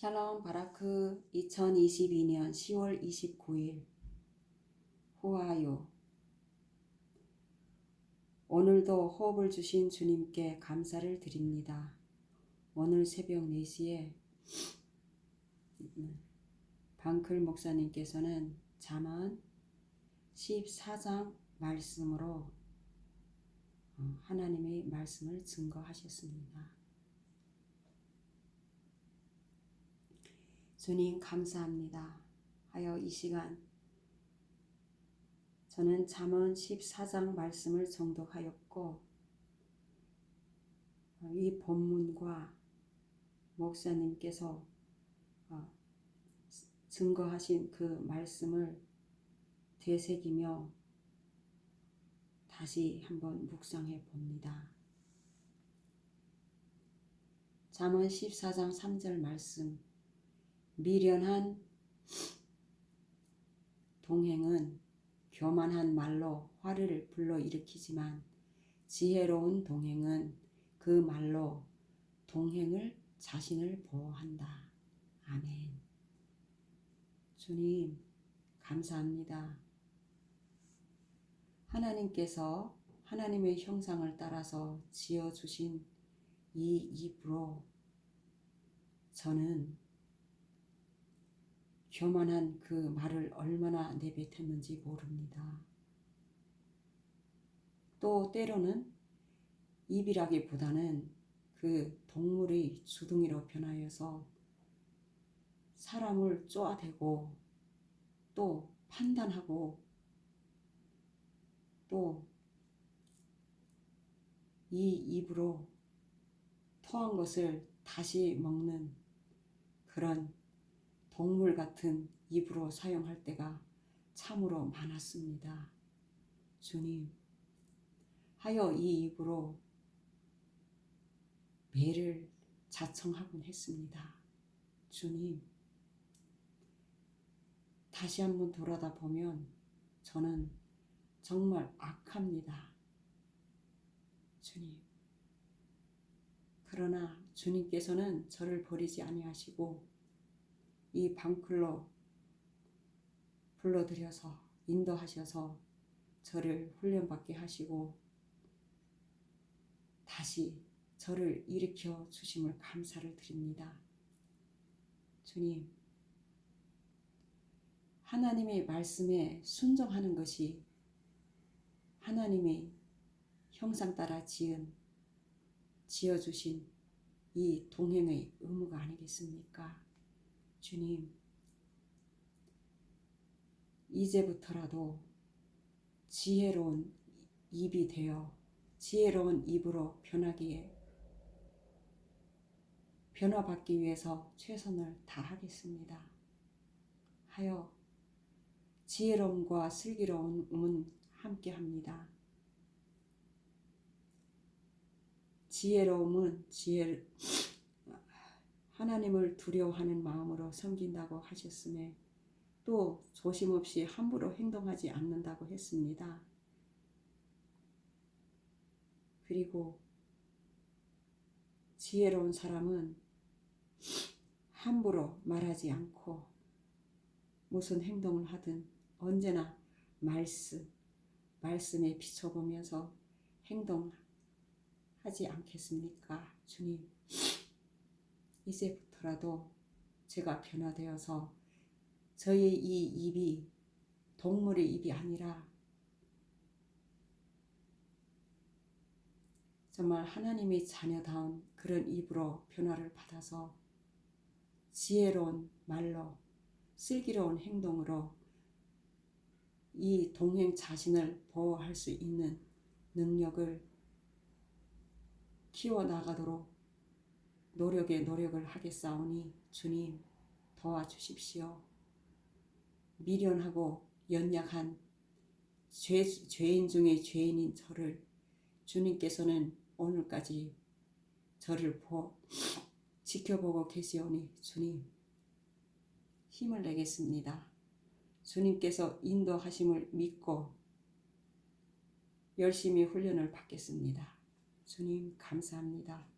샬롬 바라크 2022년 10월 29일 호아요 오늘도 호흡을 주신 주님께 감사를 드립니다. 오늘 새벽 4시에 방클 목사님께서는 잠언 14장 말씀으로 어, 하나님의 말씀을 증거하셨습니다. 주님 감사합니다. 하여 이 시간 저는 잠언 14장 말씀을 정독하였고 이 본문과 목사님께서 어, 증거하신 그 말씀을 되새기며 다시 한번 묵상해 봅니다. 잠언 14장 3절 말씀 미련한 동행은 교만한 말로 화를 불러일으키지만 지혜로운 동행은 그 말로 동행을 자신을 보호한다. 아멘. 주님, 감사합니다. 하나님께서 하나님의 형상을 따라서 지어주신 이 입으로 저는 교만한 그 말을 얼마나 내뱉었는지 모릅니다. 또 때로는 입이라기보다는 그 동물의 주둥이로 변하여서 사람을 쪼아대고 또 판단하고 또 이 입으로 토한 것을 다시 먹는 그런 동물 같은 입으로 사용할 때가 참으로 많았습니다. 주님, 하여 이 입으로 매를 자청하곤 했습니다. 주님, 다시 한번 돌아다 보면 저는 정말 악합니다. 주님. 그러나 주님께서는 저를 버리지 아니하시고 이 방클로 불러들여서 인도하셔서 저를 훈련받게 하시고 다시 저를 일으켜 주심을 감사를 드립니다. 주님, 하나님의 말씀에 순종하는 것이 하나님의 형상 따라 지은 지어주신 이 동행의 의무가 아니겠습니까? 주님, 이제부터라도 지혜로운 입이 되어 지혜로운 입으로 변하기에 변화받기 위해서 최선을 다하겠습니다. 하여 지혜로움과 슬기로움은 함께합니다. 지혜로움은 지혜 하나님을 두려워하는 마음으로 섬긴다고 하셨음에 또 조심 없이 함부로 행동하지 않는다고 했습니다. 그리고 지혜로운 사람은 함부로 말하지 않고 무슨 행동을 하든 언제나 말씀, 말씀에 비춰보면서 행동하지 않겠습니까? 주님. 이제부터라도 제가 변화되어서 저의 이 입이 동물의 입이 아니라 정말 하나님의 자녀다운 그런 입으로 변화를 받아서 지혜로운 말로 슬기로운 행동으로 이 동행 자신을 보호할 수 있는 능력을 키워나가도록 노력에 노력을 하겠사오니 주님 도와주십시오. 미련하고 연약한 죄, 죄인 중의 죄인인 저를 주님께서는 오늘까지 저를 보, 지켜보고 계시오니 주님 힘을 내겠습니다. 주님께서 인도하심을 믿고 열심히 훈련을 받겠습니다. 주님 감사합니다.